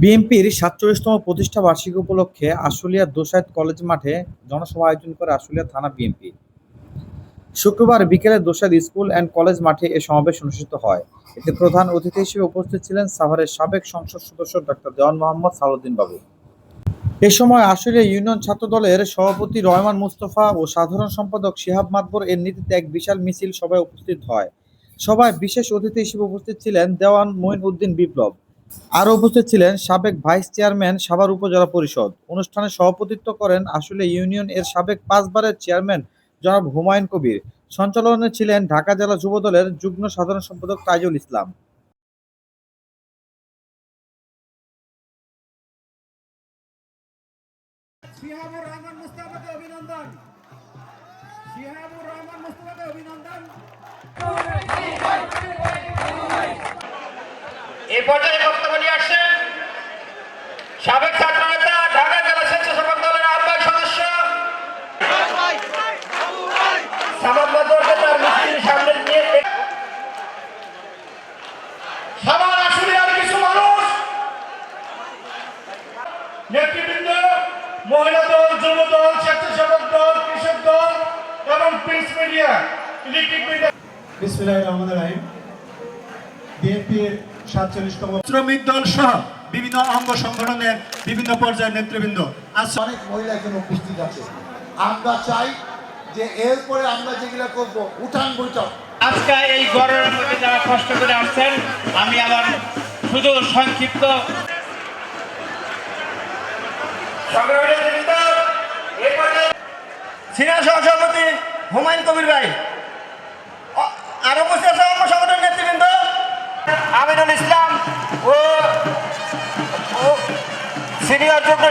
বিএনপির সাতচল্লিশতম প্রতিষ্ঠা বার্ষিকী উপলক্ষে আশুলিয়া দোসাইদ কলেজ মাঠে জনসভা আয়োজন করে আশুলিয়া থানা বিএনপি। শুক্রবার বিকেলে দোসাইদ স্কুল অ্যান্ড কলেজ মাঠে এ সমাবেশ অনুষ্ঠিত হয়। এতে প্রধান অতিথি হিসেবে উপস্থিত ছিলেন সাভারের সাবেক সংসদ সদস্য ডক্টর দেওয়ান মোহাম্মদ সালুদ্দিন বাবু। এ সময় আসলে ইউনিয়ন ছাত্র দলের সভাপতি রহমান মুস্তফা ও সাধারণ সম্পাদক শিহাব মাতবর এর নীতিতে এক বিশাল মিছিল সভায় উপস্থিত হয়। সভায় বিশেষ অতিথি হিসেবে উপস্থিত ছিলেন দেওয়ান মঈন উদ্দিন বিপ্লব। আরও উপস্থিত ছিলেন সাবেক ভাইস চেয়ারম্যান সাভার উপজেলা পরিষদ। অনুষ্ঠানে সভাপতিত্ব করেন আসলে ইউনিয়ন এর সাবেক পাঁচবারের চেয়ারম্যান জনাব হুমায়ুন কবির। সঞ্চালনে ছিলেন ঢাকা জেলা যুব দলের যুগ্ম সাধারণ সম্পাদক তাইজুল ইসলাম। শিহাবুর রহমান মুস্তফাকে অভিনন্দন। শিহাবুর রহমান মুস্তফাকে অভিনন্দন। এই পর্যায়ে বক্তব্য নিয়ে আসছেন সাবেক ছাত্র নেতা ঢাকা জেলা স্বেচ্ছাসেবক দলের আহ্বায়ক সদস্য। সামনে নিয়ে কিছু মানুষ। মহিলা দল যুব দল স্বেচ্ছাসেবক দল কৃষক দল এবং প্রিন্স মিডিয়া ইলেকট্রিক মিডিয়া বিসমিল্লাহ রহমান রাহিম। বিএনপির সাতচল্লিশতম শ্রমিক দল সহ বিভিন্ন অঙ্গ সংগঠনের বিভিন্ন পর্যায়ের নেতৃবৃন্দ। আজ অনেক মহিলা এখানে উপস্থিত আছে। আমরা চাই যে এরপরে আমরা যেগুলো করব উঠান বৈঠক। আজকে এই গরমের মধ্যে যারা কষ্ট করে আসছেন আমি আমার শুধু সংক্ষিপ্ত সিনিয়র সহসভাপতি হুমায়ুন কবির ভাই। আরও আছে অঙ্গ সংগঠন নেতৃবৃন্দ, আমিনুল ইসলাম ও সিনিয়র যুগ্ম